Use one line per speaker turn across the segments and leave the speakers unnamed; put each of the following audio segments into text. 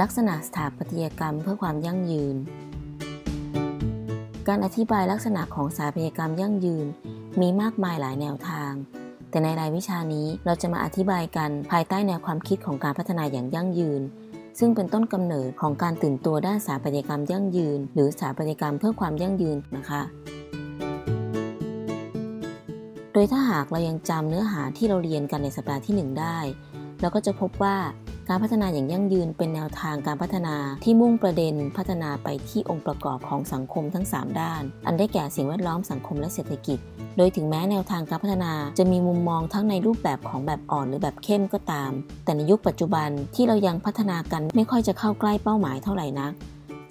ลักษณะสถาปัตยกรรมเพื่อความยั่งยืน การอธิบายลักษณะของสถาปัตยกรรมยั่งยืน มีมากมายหลายแนวทาง แต่ในรายวิชานี้เราจะมาอธิบายกันภายใต้แนวความคิดของการพัฒนาอย่างยั่งยืน ซึ่งเป็นต้นกำเนิดของการตื่นตัวด้านสถาปัตยกรรมยั่งยืน หรือสถาปัตยกรรมเพื่อความยั่งยืนนะคะโดยถ้าหากเรายังจำเนื้อหาที่เราเรียนกันในสัปดาห์ที่ 1 ได้ เราก็จะพบว่า การพัฒนาอย่างยั่งยืนเป็นแนวทางการพัฒนาที่มุ่งประเด็นพัฒนาไปที่องค์ประกอบของสังคมทั้ง 3 ด้าน อันได้แก่สิ่งแวดล้อมสังคมและเศรษฐกิจ โดยถึงแม้แนวทางการพัฒนาจะมีมุมมองทั้งในรูปแบบของแบบอ่อนหรือแบบเข้มก็ตาม แต่ในยุคปัจจุบันที่เรายังพัฒนากันไม่ค่อยจะเข้าใกล้เป้าหมายเท่าไหร่นัก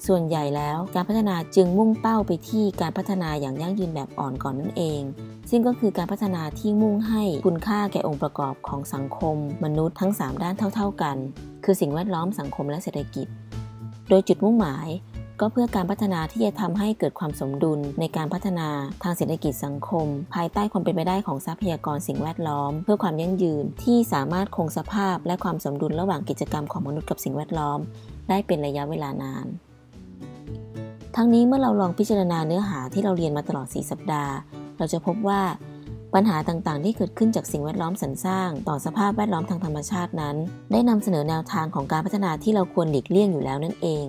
ส่วนใหญ่แล้วการพัฒนาจึงมุ่งเป้าไปที่การพัฒนาอย่างยั่งยืนแบบอ่อนก่อนนั่นเอง ซึ่งก็คือการพัฒนาที่มุ่งให้คุณค่าแก่องค์ประกอบของสังคม มนุษย์ทั้ง 3 ด้านเท่า ๆกัน คือสิ่งแวดล้อมสังคมและเศรษฐกิจ โดยจุดมุ่งหมายก็เพื่อการพัฒนาที่จะทำให้เกิดความสมดุลในการพัฒนาทางเศรษฐกิจสังคม ภายใต้ความเป็นไปได้ของทรัพยากรสิ่งแวดล้อม เพื่อความยั่งยืนที่สามารถคงสภาพและความสมดุลระหว่างกิจกรรมของมนุษย์กับสิ่งแวดล้อม ได้เป็นระยะเวลานาน ทั้งนี้เมื่อเราลองพิจารณาเนื้อหาที่เราเรียนมาตลอด 4 สัปดาห์ เราจะพบว่าปัญหาต่างๆ ที่เกิดขึ้นจากสิ่งแวดล้อมสรรสร้าง ต่อสภาพแวดล้อมทางธรรมชาตินั้น ได้นำเสนอแนวทางของการพัฒนาที่เราควรหลีกเลี่ยงอยู่แล้วนั่นเอง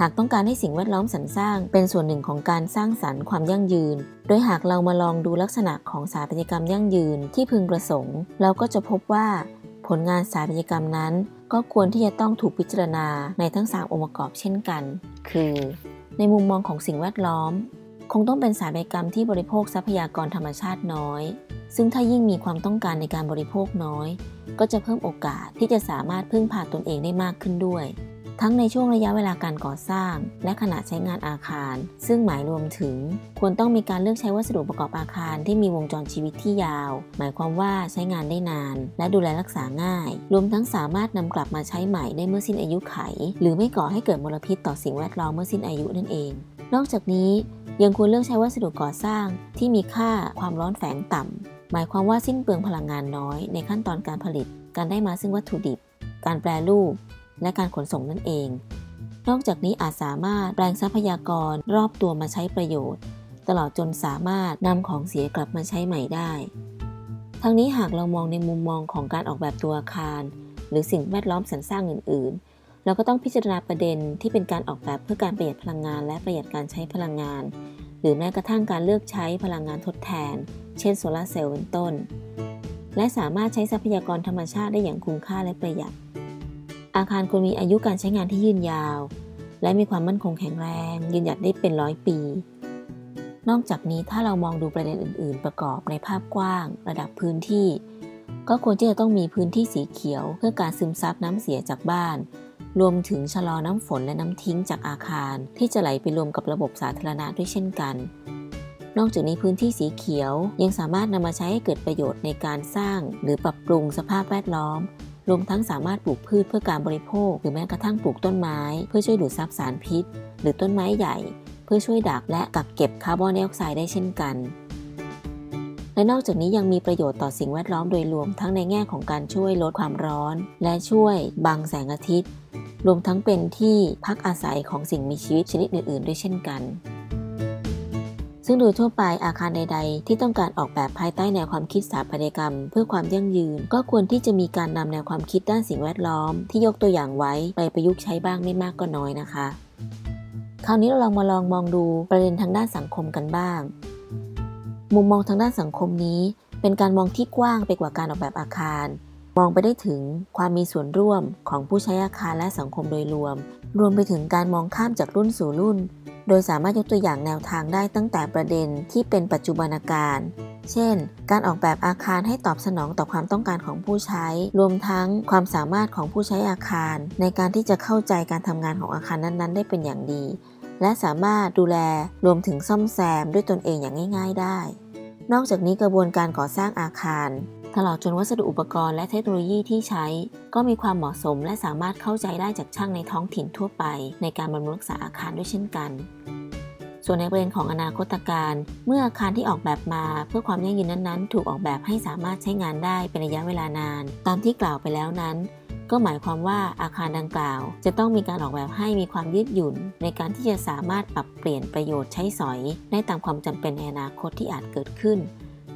หากต้องการให้สิ่งแวดล้อมสรรสร้าง เป็นส่วนหนึ่งของการสร้างสรรค์ความยั่งยืน โดยหากเรามาลองดูลักษณะของสถาปัตยกรรมยั่งยืนที่พึงประสงค์ เราก็จะพบว่า ผลงานสถาปัตยกรรมนั้น ก็ควรที่จะต้องถูกพิจารณาในทั้ง 3 องค์ประกอบเช่นกัน คือ ในมุมมองของสิ่งแวดล้อม คงต้องเป็นสายกรรมที่บริโภคทรัพยากรธรรมชาติน้อย ซึ่งถ้ายิ่งมีความต้องการในการบริโภคน้อย ก็จะเพิ่มโอกาสที่จะสามารถพึ่งพาตนเองได้มากขึ้นด้วย ทั้งในช่วงระยะเวลาการก่อสร้าง และขณะใช้งานอาคาร ซึ่งหมายรวมถึง ควรต้องมีการเลือกใช้วัสดุประกอบอาคารที่มีวงจรชีวิตที่ยาว หมายความว่าใช้งานได้นาน และดูแลรักษาง่าย รวมทั้งสามารถนำกลับมาใช้ใหม่ได้เมื่อสิ้นอายุไข หรือไม่ก่อให้เกิดมลพิษต่อสิ่งแวดล้อมเมื่อสิ้นอายุนั่นเอง นอกจากนี้ยังควรเลือกใช้วัสดุก่อสร้างที่มีค่าความร้อนแฝงต่ำหมายความว่าสิ้นเปลืองพลังงานน้อยในขั้นตอนการผลิต การได้มาซึ่งวัตถุดิบ การแปรรูป และการขนส่งนั่นเอง นอกจากนี้อาจสามารถแปลงทรัพยากรรอบตัวมาใช้ประโยชน์ ตลอดจนสามารถนำของเสียกลับมาใช้ใหม่ได้ ทั้งนี้หากเรามองในมุมมองของการออกแบบตัวอาคาร หรือสิ่งแวดล้อมสรรสร้างอื่น ๆ เราก็ต้องพิจารณาประเด็นที่เป็นการออกแบบเพื่อการประหยัดพลังงาน และประหยัดการใช้พลังงาน หรือแม้กระทั่งการเลือกใช้พลังงานทดแทน เช่นโซลาเซลล์เป็นต้นและสามารถใช้ทรัพยากรธรรมชาติได้อย่างคุ้มค่าและประหยัด อาคารควรมีอายุการใช้งานที่ยืนยาว และมีความมั่นคงแข็งแรง ยืนหยัดได้เป็นร้อยปี นอกจากนี้ถ้าเรามองดูประเด็นอื่น ๆ ประกอบในภาพกว้าง ระดับพื้นที่ ก็ควรที่จะต้องมีพื้นที่สีเขียวเพื่อการซึมซับน้ำเสียจากบ้าน รวมถึงชะลอน้ำฝนและน้ำทิ้งจากอาคาร ที่จะไหลไปรวมกับระบบสาธารณะด้วยเช่นกันนอกจากนี้พื้นที่สีเขียวยังสามารถนำมาใช้ให้เกิดประโยชน์ในการสร้าง หรือปรับปรุงสภาพแวดล้อม รวมทั้งสามารถปลูกพืชเพื่อการบริโภค หรือแม้กระทั่งปลูกต้นไม้ เพื่อช่วยดูดซับสารพิษ หรือต้นไม้ใหญ่ เพื่อช่วยดักและกักเก็บคาร์บอนไดออกไซด์ได้เช่นกันและนอกจากนี้ยังมีประโยชน์ต่อสิ่งแวดล้อมโดยรวมทั้งในแง่ของการช่วยลดความร้อน และช่วยบังแสงอาทิตย์ รวมทั้งเป็นที่พักอาศัยของสิ่งมีชีวิตชนิดอื่นๆ ด้วยเช่นกัน ซึ่งโดยทั่วไปอาคารใด ๆ ที่ต้องการออกแบบภายใต้แนวความคิดสถาปัตยกรรม เพื่อความยั่งยืน ก็ควรที่จะมีการนำแนวความคิดด้านสิ่งแวดล้อม ที่ยกตัวอย่างไว้ไปประยุกต์ใช้บ้างไม่มากก็น้อยนะคะ คราวนี้เราลองมาลองมองดูประเด็นทางด้านสังคมกันบ้าง มุมมองทางด้านสังคมนี้ เป็นการมองที่กว้างไปกว่าการออกแบบอาคาร มองไปได้ถึงความมีส่วนร่วมของผู้ใช้อาคารและสังคมโดยรวม รวมไปถึงการมองข้ามจากรุ่นสู่รุ่น โดยสามารถยกตัวอย่างแนวทางได้ตั้งแต่ประเด็นที่เป็นปัจจุบันการ เช่น การออกแบบอาคารให้ตอบสนองต่อความต้องการของผู้ใช้ รวมทั้งความสามารถของผู้ใช้อาคาร ในการที่จะเข้าใจการทำงานของอาคารนั้นๆ ได้เป็นอย่างดี และสามารถดูแลรวมถึงซ่อมแซมด้วยตนเองอย่างง่าย ๆ ได้ นอกจากนี้กระบวนการก่อสร้างอาคาร ตลอดจนวัสดุอุปกรณ์และเทคโนโลยีที่ใช้ ก็มีความเหมาะสมและสามารถเข้าใจได้จากช่างในท้องถิ่นทั่วไป ในการบำรุงรักษาอาคารด้วยเช่นกัน ส่วนในประเด็นของอนาคตการ เมื่ออาคารที่ออกแบบมา เพื่อความยั่งยืนนั้นๆ ถูกออกแบบให้สามารถใช้งานได้เป็นระยะเวลานาน ตามที่กล่าวไปแล้วนั้นก็หมายความว่าอาคารดังกล่าว จะต้องมีการออกแบบให้มีความยืดหยุ่น ในการที่จะสามารถปรับเปลี่ยนประโยชน์ใช้สอย ได้ตามความจำเป็นในอนาคตที่อาจเกิดขึ้น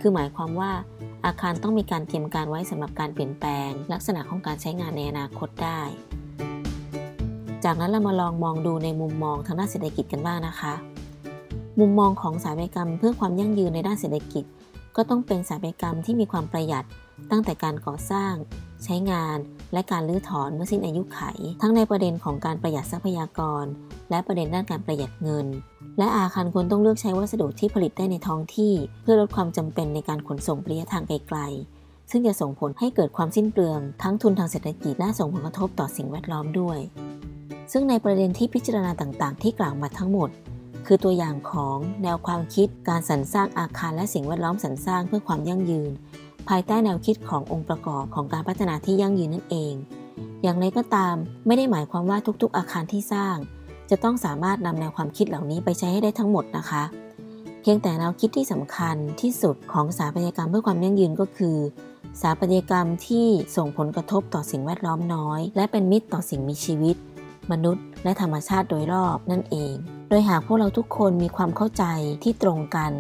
คือหมายความว่า อาคารต้องมีการเตรียมการไว้สำหรับการเปลี่ยนแปลง ลักษณะของการใช้งานในอนาคตได้ จากนั้นเรามาลองมองดูในมุมมองทางด้านเศรษฐกิจกันบ้างนะคะ มุมมองของสถาปัตยกรรมเพื่อความยั่งยืนในด้านเศรษฐกิจ ก็ต้องเป็นสถาปัตยกรรมที่มีความประหยัดตั้งแต่การก่อสร้าง ใช้งาน และการลื้อถอนเมื่อสิ้นอายุไข ทั้งในประเด็นของการประหยัดทรัพยากร และประเด็นด้านการประหยัดเงิน และอาคารควรต้องเลือกใช้วัสดุที่ผลิตได้ในท้องที่ เพื่อลดความจำเป็นในการขนส่งระยะทางไกลๆ ซึ่งจะส่งผลให้เกิดความสิ้นเปลืองทั้งทุนทางเศรษฐกิจและส่งผลกระทบต่อสิ่งแวดล้อมด้วย ซึ่งในประเด็นที่พิจารณาต่างๆ ที่กล่าวมาทั้งหมดคือตัวอย่างของแนวความคิดการสรรสร้างอาคารและสิ่งแวดล้อมสรรสร้างเพื่อความยั่งยืน ภายใต้แนวคิดขององค์ประกอบของการพัฒนาที่ยั่งยืนนั่นเอง อย่างไรก็ตามไม่ได้หมายความว่าทุกๆ อาคารที่สร้าง จะต้องสามารถนำแนวความคิดเหล่านี้ไปใช้ให้ได้ทั้งหมดนะคะ เพียงแต่แนวคิดที่สำคัญที่สุดของสถาปัตยกรรมเพื่อความยั่งยืนก็คือสถาปัตยกรรมที่ส่งผลกระทบต่อสิ่งแวดล้อมน้อย และเป็นมิตรต่อสิ่งมีชีวิต มนุษย์ และธรรมชาติโดยรอบนั่นเอง โดยหากพวกเราทุกคนมีความเข้าใจที่ตรงกัน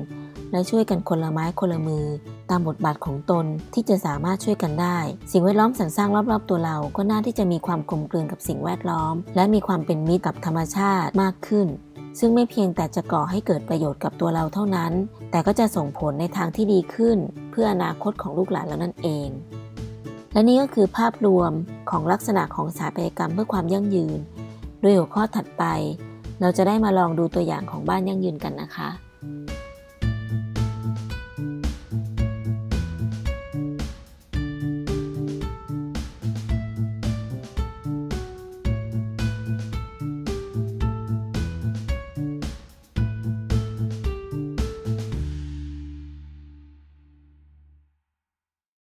และช่วยกันคนละไม้คนละมือ ตามบทบาทของตนที่จะสามารถช่วยกันได้ สิ่งแวดล้อมสรรสร้างรอบๆตัวเราก็น่าที่จะมีความกลมกลืนกับสิ่งแวดล้อม และมีความเป็นมิตรกับธรรมชาติมากขึ้น ซึ่งไม่เพียงแต่จะก่อให้เกิดประโยชน์กับตัวเราเท่านั้น แต่ก็จะส่งผลในทางที่ดีขึ้น เพื่ออนาคตของลูกหลานเรานั่นเอง และนี่ก็คือภาพรวมของลักษณะของสถาปัตยกรรมเพื่อความยั่งยืน โดยหัวข้อถัดไป เราจะได้มาลองดูตัวอย่างของบ้านยั่งยืนกันนะคะ